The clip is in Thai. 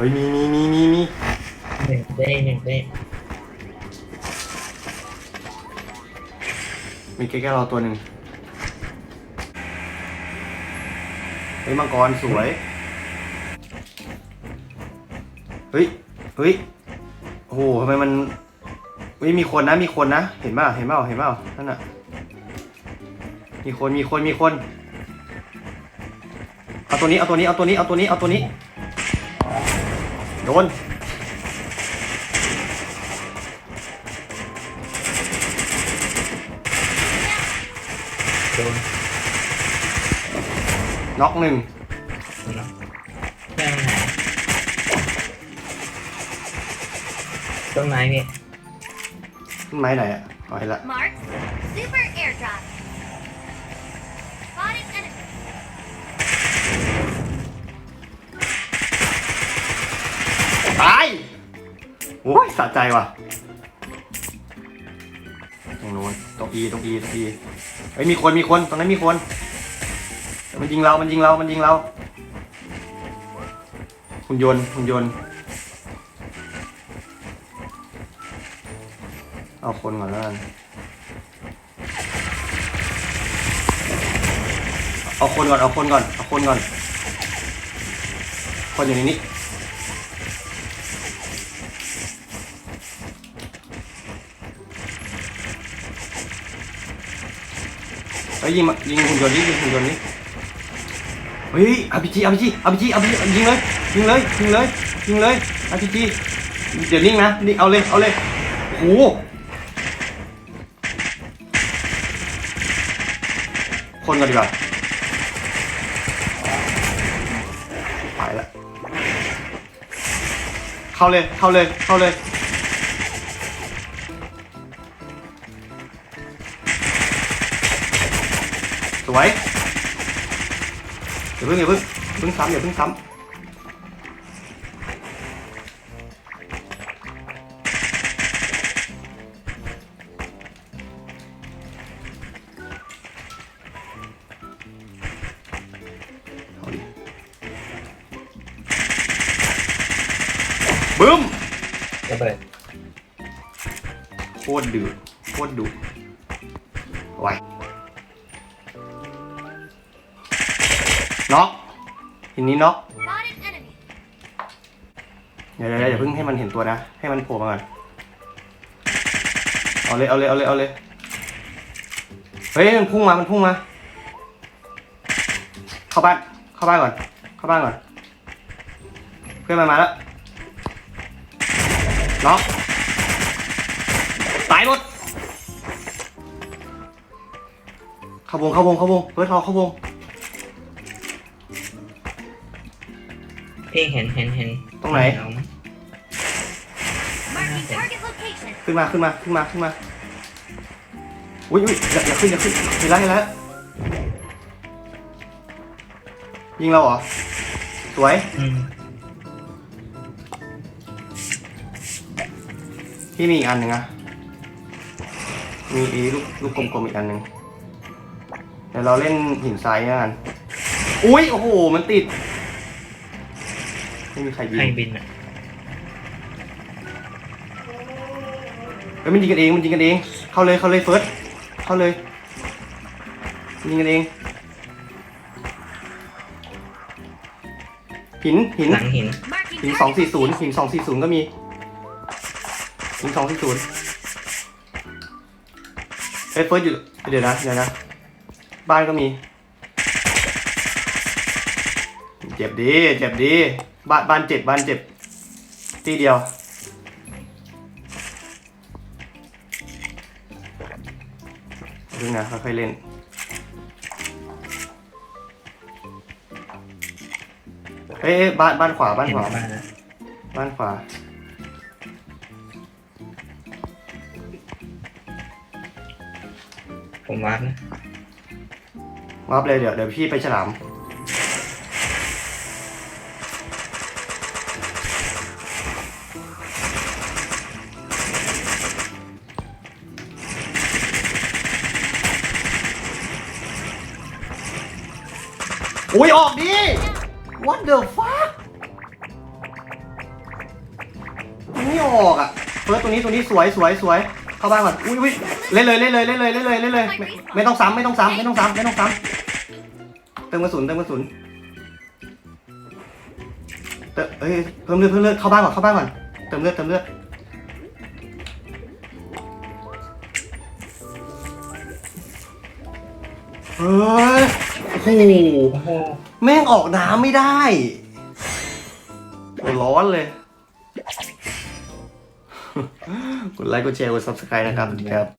เฮ้ยมีมีมีมีมีหนึ่งเด้หนึ่งเด้มีใกล้ๆเราตัวหนึ่งเฮ้ยมังกรสวย เฮ้ย เฮ้ย โอ้โหทำไมมันเฮ้ยมีคนนะ มีคนนะ เห็นเปล่าเห็นเปล่าเห็นเปล่านั่นน่ะ มีคน มีคน มีคน เอาตัวนี้ เอาตัวนี้ เอาตัวนี้ เอาตัวนี้ เอาตัวนี้ โดนโดนน็อกหนึ่งเนาะแค่มันหายต้นไม้พี่ต้นไม้ไหนอะเอาเห็นละ Mark, super airdrop. Spotted enemy. ตาย โอ้ยสะใจว่ะตรงโน้นตรงอีตรงอีตรงอีเฮ้ยมีคนมีคนตรงนั้นมีคน มันยิงเรา มันยิงเรา มันยิงเราหุ่นยนต์หุ่นยนต์ เอาคนก่อนแล้วกันเอาคนก่อน เอาคนก่อน เอาคนก่อน คนอยู่ในนี้ ฮ้ยยิงมายิงหุ่นยนต์นี้ยิงหุ่นยนต์นี้เฮ้ยอาพีจีอาพีจีอาพีจีอาพีจียิงเลยยิงเลยยิงเลยยิงเลยอาพีจีเดี๋ยวนิ่งนะนี่เอาเลยเอาเลยโอ้โหคนกันดีกว่าไปละเข้าเลยเข้าเลยเข้าเลย สวยอย่าเพิ่งอย่าเพิ่งอย่าเพิ่งซ้ำอย่าเพิ่งซ้ำเอาดิบึ้มระเบิดโคตรดื้อโคตรดุไว น็อกทีนี้น็อก Spotted enemy. เดี๋ยวเดี๋ยวอย่าเพิ่งให้มันเห็นตัวนะ ให้มันโผล่มาก่อนเอาเลยเอาเลยเอาเลยเอาเลยเฮ้ยมันพุ่งมา มันพุ่งมา เข้าบ้าน เข้าบ้านก่อน เข้าบ้านก่อน เพื่อนมันมาแล้วน็อกตายหมดเข้าวงเข้าวงเข้าวงเฟิร์สทอเข้าวง พี่เห็นเห็นเห็นตรงไหนเอามั้ย Marking target location. ขึ้นมาขึ้นมาขึ้นมาขึ้นมา อุ้ยอุ้ยอย่าอย่าขึ้นอย่าขึ้นเห็นแล้วเห็นแล้วยิงเราเหรอ สวย อืมพี่มีอีกอันหนึ่งอะมีอีลูกลูกกลมๆอีกอันหนึ่งเดี๋ยวเราเล่นหินทรายกัน อุ้ยโอ้โห มันติด ไม่มีใครยิใครงบินอะเฮ้ยมันยิงกันเองมันยิงกันเอง เข้าเลยเข้าเลยเฟิร์สเข้าเลยยิงกันเองหินหินหลังหิน Marking หินสอง target สี่ศูนย์ location. หินสองสี่ศูนย์ก็มีหินสองสี่ศูนย์เอ้ยเฟิร์สอยู่เดี๋ยวนะเดี๋ยวนะบ้านก็มี เจ็บดีเจ็บดีบ้านบ้านเจ็บบ้านเจ็บตีเดียว ดูนะค่อยๆเล่นเอ้ยเอ้ยบ้านบ้านขวาบ้านเห็นขวา บ้านนะบ้านขวา ผมวาร์ปนะ วับเลยเดี๋ยวเดี๋ยวพี่ไปฉลาม อุ้ยออกดิ What the fuck ไม่ออกอะเฟิร์สตัวนี้ตัวนี้สวยสวยสวยเข้าบ้านก่อนอุ้ยอุ้ยเล่นเลยเล่นเลยเล่นเลยเล่นเลยเล่นเลยไม่ไม่ต้องซ้ำไม่ต้องซ้ำไม่ต้องซ้ำไม่ต้องซ้ำเติมกระสุนเติมกระสุนเติมเอ้ยเพิ่มเลือดเพิ่มเลือดเข้าบ้านก่อนเข้าบ้านก่อนเติมเลือดเติมเลือดเฮ้ย โอ้โหแม่งออกน้ำไม่ได้ร้อนเลย กดไลค์ กดแชร์ กด subscribe นะครับสวัสดีครับ